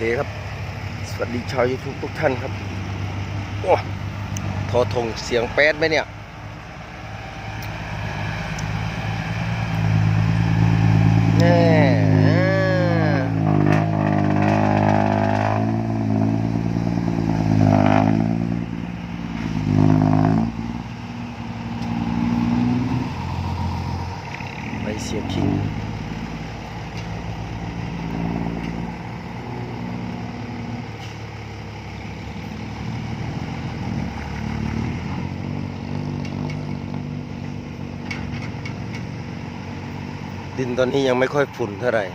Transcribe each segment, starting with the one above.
เคครับ สวัสดีชาวยูทูบทุกท่านครับโอ้โทอทงเสียงแป๊ดไหมเนี่ย แน่ไปเสียคิง ดินตอนนี้ยังไม่ค่อยฝุ่นเท่าไหร่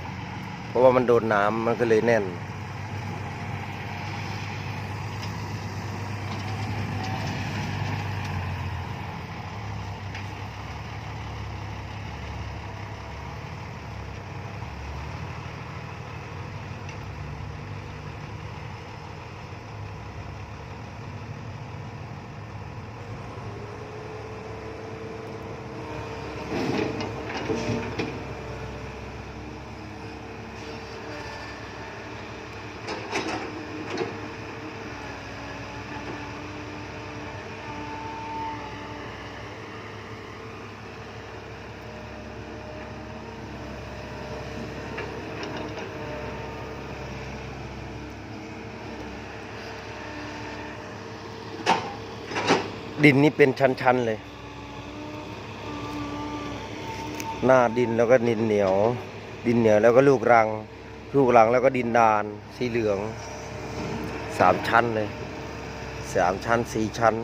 เพราะว่ามันโดนน้ำมันก็เลยแน่น ดินนี่เป็นชั้นๆเลย หน้าดินแล้วก็ดินเหนียว ดินเหนียวแล้วก็ลูกรัง ลูกรังแล้วก็ดินดาน สีเหลืองสามชั้นเลยสามชั้นสี่ชั้น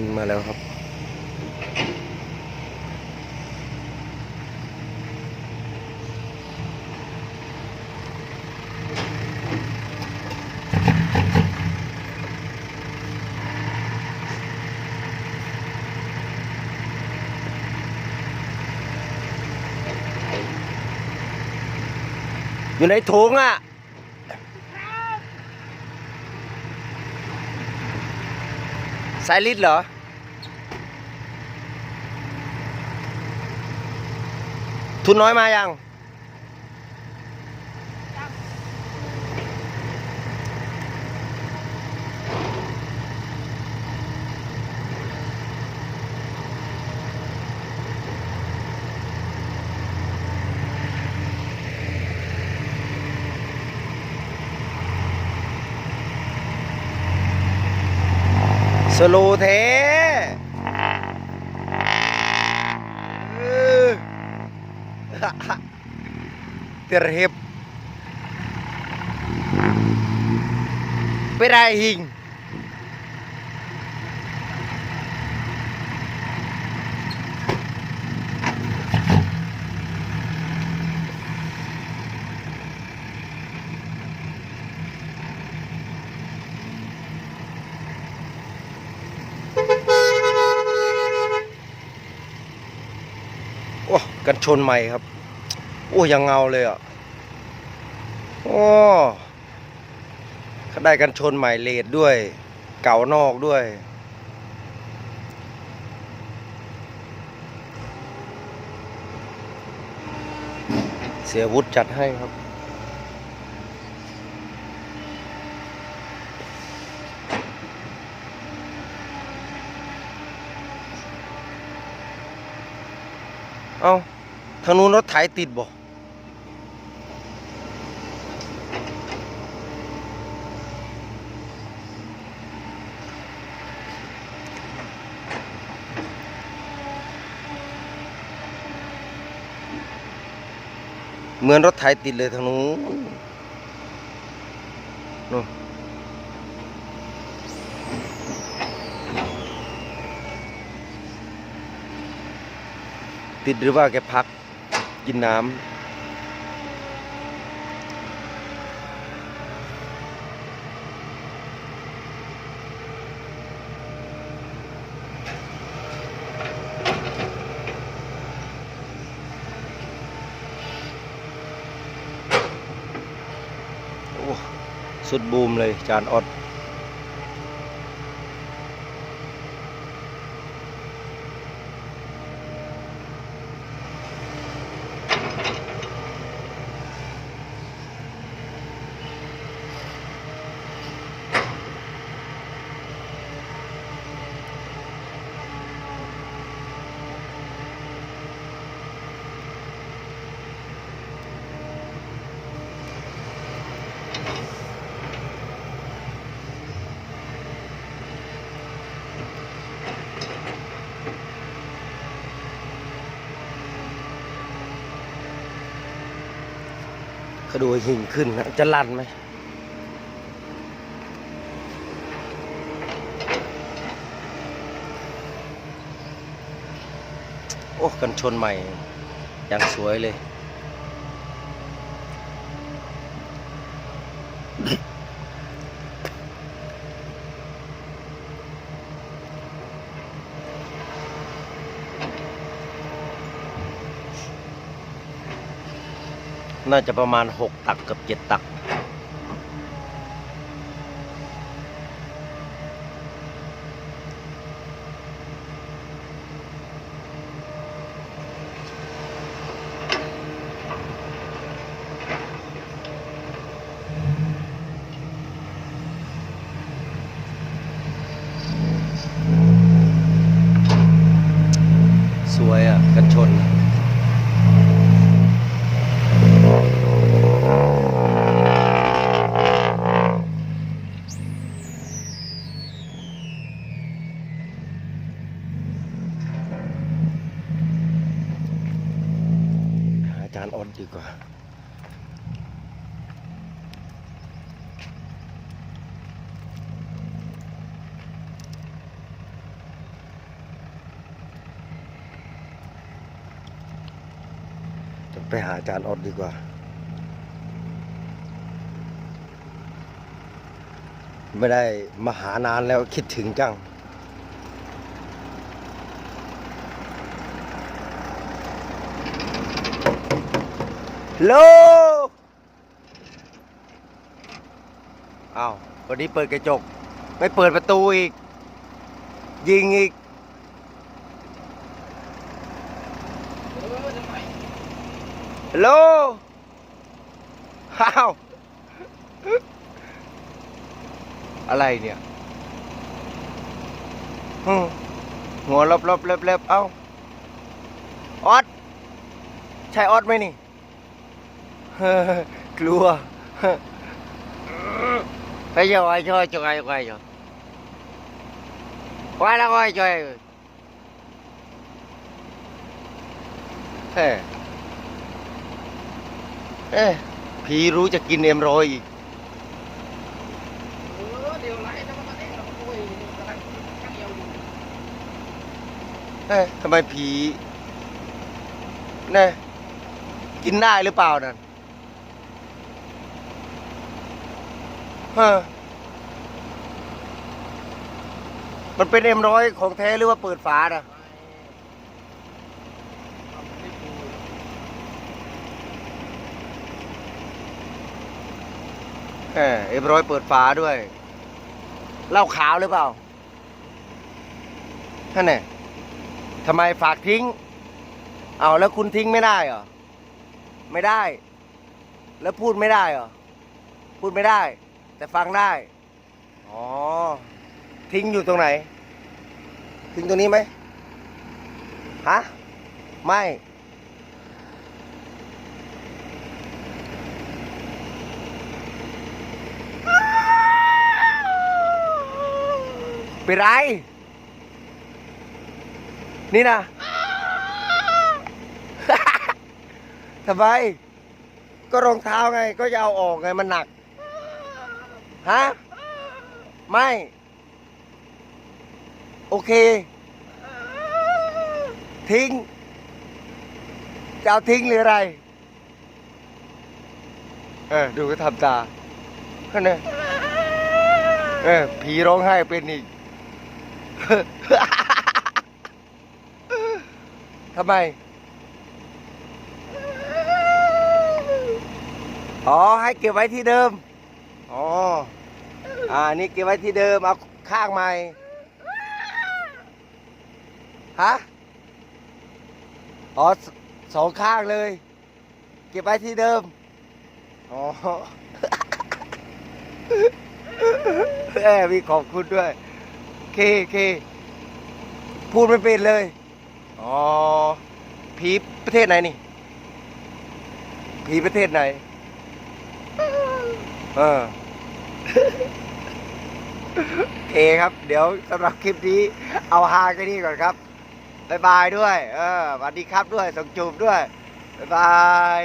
ถึงมาแล้วครับ อยู่ในถุงอะ สายลิดเหรอ ทุนน้อยมายัง สโลเทเออ terhip perahing โอ้ กันชนใหม่ครับ โอ้ยังเงาเลยอะโอ้ขาได้กันชนใหม่เลดด้วย เก่านอกด้วย เสียวุฒิจัดให้ครับเอา ทางนู้นรถไถติดบ่เหมือนรถไถติดเลยทางนู้นนู่นติดหรือว่าแกพัก กินน้ำโอ้สุดบูมเลยจานออด ก็ดูหิ่งขึ้นนะ จะลั่นไหมโอ้ กันชนใหม่ อย่างสวยเลย น่าจะประมาณ 6 ตักกับ 7 ตัก สวยอะ กันชน หาอาจารย์อดดีกว่า จะ ไปหาอาจารย์อดดีกว่า ไม่ได้มาหานานแล้วคิดถึงจัง โลอ้าว วันนี้เปิดกระจก ไม่เปิดประตูอีก ยิงอีก ฮัลโหลอ้าวอะไรเนี่ยฮึ่มหัวลบลบเล็บเล็บเอ้าออดใช่ออดไหมนี่กลัวไปเจอไอ้ช่วยช่วยช่วยช่วยว่าแล้วก็ช่วยเฮ้ เอ๊ะผีรู้จะกินเอ็มร้อยอีกเออเดี๋ยวไล่แล้วมันก็เด้งแล้วก็โอ้ยกำลังกักเอวอยู่เอ๊ะทำไมผีเนี่ยกินได้หรือเปล่านั่นฮะมันเป็นเอ็มร้อยของแท้หรือว่าเปิดฝาน่ะ เอาไม่ปู เออเอ็มร้อยเปิดฝาด้วยเหล้าขาวหรือเปล่าท่านเนี่ยทำไมฝากทิ้ง เอาแล้วคุณทิ้งไม่ได้เหรอ ไม่ได้ แล้วพูดไม่ได้เหรอ พูดไม่ได้ แต่ฟังได้ อ๋อ ทิ้งอยู่ตรงไหน ทิ้งตรงนี้ไหมฮะ ไม่ เป็นไร นี่นะทำไม ก็รองเท้าไง ก็จะเอาออกไง มันหนัก ฮะ ไม่ โอเค ทิ้ง จะเอาทิ้งหรืออะไร เออ ดูก็ทำตาก็เนี่ยเออผีร้องไห้เป็นอีก ทำไม อ๋อ ให้เก็บไว้ที่เดิม อ๋อ อ่า นี่เก็บไว้ที่เดิม เอาข้างใหม่ ฮะ อ๋อสสองข้างเลย เก็บไว้ที่เดิม อ๋อแอบมีขอบคุณด้วย เคเค พูดไม่เป็นเลย อ๋อ ผีประเทศไหนนี่ ผีประเทศไหน เออโอเคครับ เดี๋ยวสำหรับคลิปนี้เอาฮาแค่นี้ก่อนครับบ๊ายบายด้วย เออสวัสดีครับด้วย ส่งจูบด้วยบ๊ายบาย